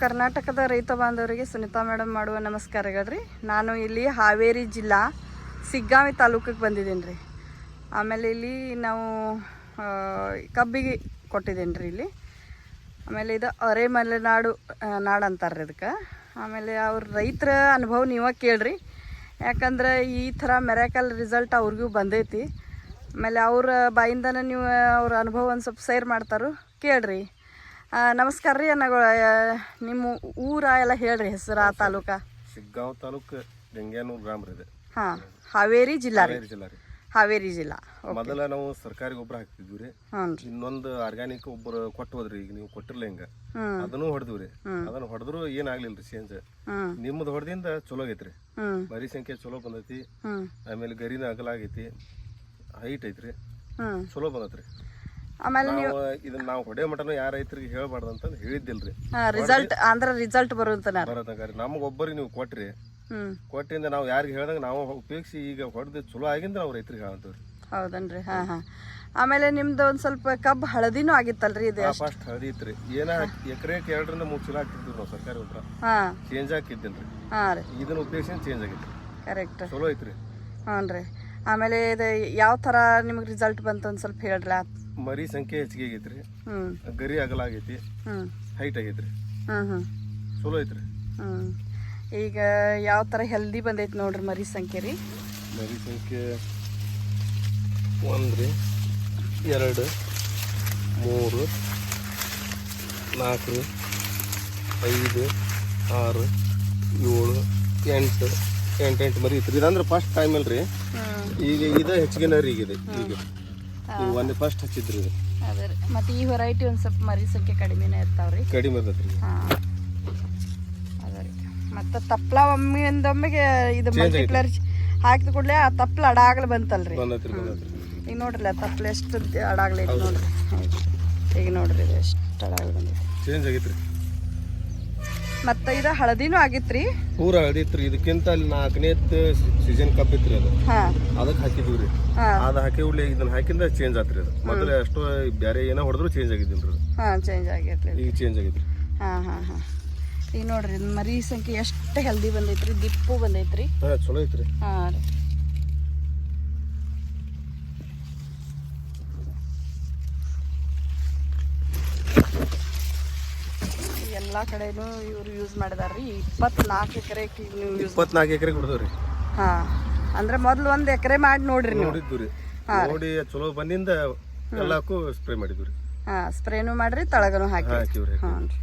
ಕರ್ನಾಟಕದ ರೈತ ಬಾಂಧವರಿಗೆ ಸುನೀತಾ ಮೇಡಮ್ ಮಾಡುವ ನಮಸ್ಕಾರಗಳು ನಾನು ಇಲ್ಲಿ ಹಾವೇರಿ ಜಿಲ್ಲಾ ಸಿಗ್ಗಾವಿ ತಾಲೂಕಿಗೆ ಬಂದಿದ್ದೀನಿ ರೀ ಆಮೇಲೆ ಇಲ್ಲಿ ನಾವು ಕಬ್ಬಿಗೆ ಕೊಟ್ಟಿದ್ದೀನಿ ರೀ ಇಲ್ಲಿ. ಆಮೇಲೆ ಇದು ಅರೆ ಮಲೆನಾಡು ನಾಡು ಅಂತಾರೆ ಇದಕ್ಕೆ. ಆಮೇಲೆ ಅವ್ರ ರೈತರ ಅನುಭವ ನೀವೇ ಕೇಳ್ರಿ. ಯಾಕಂದ್ರೆ ಈ ಥರ ಮೆರಾಕಲ್ ರಿಸಲ್ಟ್ ಅವ್ರಿಗೂ ಬಂದೈತಿ. ಆಮೇಲೆ ಅವ್ರ ಬಾಯಿಂದನೇ ನೀವು ಅವ್ರ ಅನುಭವ ಒಂದು ಸ್ವಲ್ಪ ಸೇರ್ ಮಾಡ್ತಾರೋ ಕೇಳ್ರಿ. ನಮಸ್ಕಾರ ರೀ ಅನ್ನಗಳು ನಿಮ್ಮ ಊರ ಎಲ್ಲ ಹೇಳ್ರಿ ಹೆಸರು ಆ ತಾಲೂಕ. ಶಿಗ್ಗಾಂವ್ ತಾಲೂಕ್ ಗಂಗ್ಯಾನೂರ್ ಗ್ರಾಮ ರೀ ಇದು. ಹಾಂ ಹಾವೇರಿ ಜಿಲ್ಲಾ ರೀ. ಹಾವೇರಿ ಜಿಲ್ಲಾ ರೀ. ಹಾವೇರಿ ಜಿಲ್ಲಾ. ಮೊದಲ ನಾವು ಸರ್ಕಾರಿ ಗೊಬ್ಬರ ಹಾಕ್ತಿದ್ವಿ ರೀ. ಹ್ಞೂ ಇನ್ನೊಂದು ಆರ್ಗ್ಯಾನಿಕ್ ಗೊಬ್ಬರ ಕೊಟ್ಟು ಹೋದ್ರಿ ಈಗ ನೀವು ಕೊಟ್ಟಿರ್ಲ ಹಿಂಗ. ಅದನ್ನು ಹೊಡೆದ್ವಿ ರೀ. ಅದನ್ನ ಹೊಡೆದ್ರು ಏನಾಗ್ಲಿಲ್ಲ ರೀ ಚೇಂಜ್ ನಿಮ್ಮದು ಹೊಡೆದಿಂದ ಚಲೋ ಆಗೈತ್ರಿ ಮರಿ ಸಂಖ್ಯೆ ಚಲೋ ಬಂದೈತಿ. ಆಮೇಲೆ ಗರಿನ ಅಗಲ ಆಗೈತಿ. ಹೈಟ್ ಐತ್ರಿ. ಚಲೋ ಬಂದತ್ರಿ. ಆಮೇಲೆ ನೀವು ಇದನ್ನ ನಾವು ಹೊಡೆ ಮಟನು ಯಾರ ರೈತರಿಗೆ ಹೇಳಬಾರ್ದು ಅಂತ ಹೇಳಿದ್ದಿಲ್ರಿ. ರಿಸಲ್ಟ್ ಅಂದ್ರೆ ರಿಸಲ್ಟ್ ಬರುತ್ತನ ಬರತಂಗಾರಿ ನಮಗೆ ಒಬ್ಬರಿಗೆ ನೀವು ಕೊಟ್ರಿ. ಕೊಟ್ಟಿಂದ ನಾವು ಯಾರಿಗೆ ಹೇಳ್ದಂಗ ನಾವು ಉಪಯೋಗಿಸಿ ಈಗ ಹೊಡೆದು ಚಲೋ ಆಗಿಂದ ನಾವು ರೈತರಿಗೆ ಹೇಳಂತೀವ್ರಿ. ಹೌದನ್ರಿ ಹಾ ಹಾಂ. ಆಮೇಲೆ ನಿಮ್ದು ಒಂದ್ ಸ್ವಲ್ಪ ಕಬ್ಬು ಹಳದಿನೂ ಆಗಿತ್ತಲ್ರಿ ಇದು ಫಸ್ಟ್ ಹಳದಿ ಇತ್ರಿ. ಏನ ಎಕರೆಕ್ ಎರಡರಿಂದ ಮೂರು ಚೀಲ ಹಾಕ್ತಿದ್ವಿ ನಾವು ಸರ್ಕಾರಿ ಗೊಬ್ಬರ ಚೇಂಜ್ ಹಾಕಿದ್ದಿಲ್ರಿ. ಹಾ ರೀ. ಇದನ್ನ ಉಪಯೋಗಿಸಿ ಚೇಂಜ್ ಆಗಿತ್ತು. ಕರೆಕ್ಟ್ ಚಲೋ ಐತ್ರಿ. ಹ್ಞೂ ರೀ ಆಮೇಲೆ ಇದು ಯಾವ ಥರ ನಿಮಗೆ ರಿಸಲ್ಟ್ ಬಂತು ಒಂದು ಸ್ವಲ್ಪ ಹೇಳ್ರಲ್ಲ ಮರಿ ಸಂಖ್ಯೆ ಹೆಚ್ಚಿಗೆ ಆಗೈತ್ರಿ. ಗರಿ ಅಗಲ ಆಗೈತಿ. ಹೈಟ್ ಆಗೈತ್ರಿ. ಚಲೋ ಐತ್ರಿ. ಈಗ ಯಾವ ಥರ ಹೆಲ್ದಿ ಬಂದೈತೆ ನೋಡ್ರಿ ಮರಿ ಸಂಖ್ಯೆ ರೀ? ಮರಿ ಸಂಖ್ಯೆ ಒಂದ್ರಿ ಎರಡು ಮೂರು ನಾಲ್ಕು ಐದು ಆರು ಏಳು ಎಂಟು ಎಂಟು ಎಂಟು ಮರಿ ಐತ್ರಿ. ಇದಂದ್ರೆ ಫಸ್ಟ್ ಟೈಮ್ ಅಲ್ರಿ. ಈಗ ಇದು ಹೆಚ್ಚಿಗೆ ನರಿ ಈಗ. ಇದು ಈಗ ಈಗ ಒಂದು ಫಸ್ಟ್ ಹಚ್ಚಿದ್ರಿ ಇದು ಅದೇ ರೀ. ಮತ್ತು ಈ ವೆರೈಟಿ ಒಂದು ಸ್ವಲ್ಪ ಮರಿ ಸಂಖ್ಯೆ ಕಡಿಮೆನೇ ಇರ್ತಾವೆ ರೀ. ಕಡಿಮೆ ಇರ್ತೈತ್ರಿ ಹಾಂ. ಅದೇ ರೀ. ಮತ್ತು ತಪ್ಪಲ ಒಮ್ಮೆಂದೊಮ್ಮೆಗೆ ಇದು ಮಲ್ಟಿಪ್ಲರ್ ಹಾಕಿದ ಕೂಡಲೇ ಆ ತಪ್ಪಲ ಅಡಾಗಲು ಬಂತಲ್ರಿ. ಬಂದತ್ರಿ ಬಂದತ್ರಿ. ಈಗ ನೋಡ್ರಲ್ಲ ತಪ್ಪಲ ಎಷ್ಟು ಅಡಾಗಲಿ ಐತಿ ನೋಡ್ರಿ. ಈಗ ನೋಡ್ರಿ ಇದು ಎಷ್ಟು ಅಡಾಗಲಿ ಬಂದೈತಿ. ಚೇಂಜ್ ಆಗೈತ್ರಿ. ಮತ್ತು ಇದು ಹಳದಿನೂ ಆಗಿತ್ರಿ? ಪೂರ ಹಳದಿತ್ರಿ. ಇದಕ್ಕಿಂತ ಅಲ್ಲಿ ನಾಲ್ಕನೇದ್ ಸೀಸನ್ ಕಪ್ ಇತ್ರಿ ಅದು. ಹಾಂ. ಅದಕ್ಕೆ ಹಾಕಿದ್ವಿ ರೀ ಅದು ಹಾಕಿ ಉಳ್ಳಿ ಇದನ್ನ ಹಾಕಿಂದ ಚೇಂಜ್ ಆತ್ರಿ ಅದು. ಮೊದಲು ಅಷ್ಟು ಬೇರೆ ಏನೋ ಹೊಡೆದ್ರು ಚೇಂಜ್ ಆಗಿದ್ದಿಲ್ರಿ ಅದು. ಹಾಂ ಚೇಂಜ್ ಆಗೈತ್ರಿ ಈಗ ಚೇಂಜ್ ಆಗೈತ್ರಿ. ಹಾಂ ಹಾಂ ಹಾಂ. ಈಗ ನೋಡ್ರಿ ಮರಿ ಸಂಖ್ಯೆ ಎಷ್ಟು ಹೆಲ್ದಿ ಬಂದೈತ್ರಿ? ದಿಪ್ಪು ಬಂದೈತ್ರಿ? ಹಾ ಚಲೋ ಐತ್ರಿ. ಹಾಂ ರೀ. ಎಲ್ಲ ಕಡೆನೂ ಇವ್ರು ಯೂಸ್ ಮಾಡಿದಾರ್ರಿ. ಇಪ್ಪತ್ನಾಲ್ಕು ಎಕರೆ ನೀವು ಯೂಸ್ ಇಪ್ಪತ್ನಾಲ್ಕು ಎಕರೆ ಕೊಡ್ದವ್ರಿ. ಹಾಂ ಅಂದ್ರೆ ಮೊದಲು ಒಂದು ಎಕರೆ ಮಾಡಿ ನೋಡ್ರಿ ನೀವು. ರೀ. ನೋಡಿ ಚಲೋ ಬಂದಿಂದ ಎಲ್ಲಕ್ಕೂ ಸ್ಪ್ರೇ ಮಾಡಿದ್ವಿ ಹಾ ಹಾಂ ಸ್ಪ್ರೇನು ಮಾಡ್ರಿ ತಳಗನು ಹಾಕಿ ಹಾಕಿವ್ರಿ ಹಾಂ ರೀ.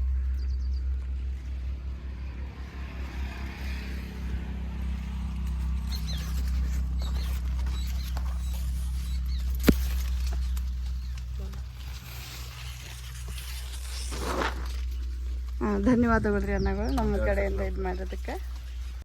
ಧನ್ಯವಾದಗಳು ರೀ ಅನ್ನಗಳು ನಮ್ಮ ಕಡೆಯಿಂದ ಇದು ಮಾಡೋದಕ್ಕೆ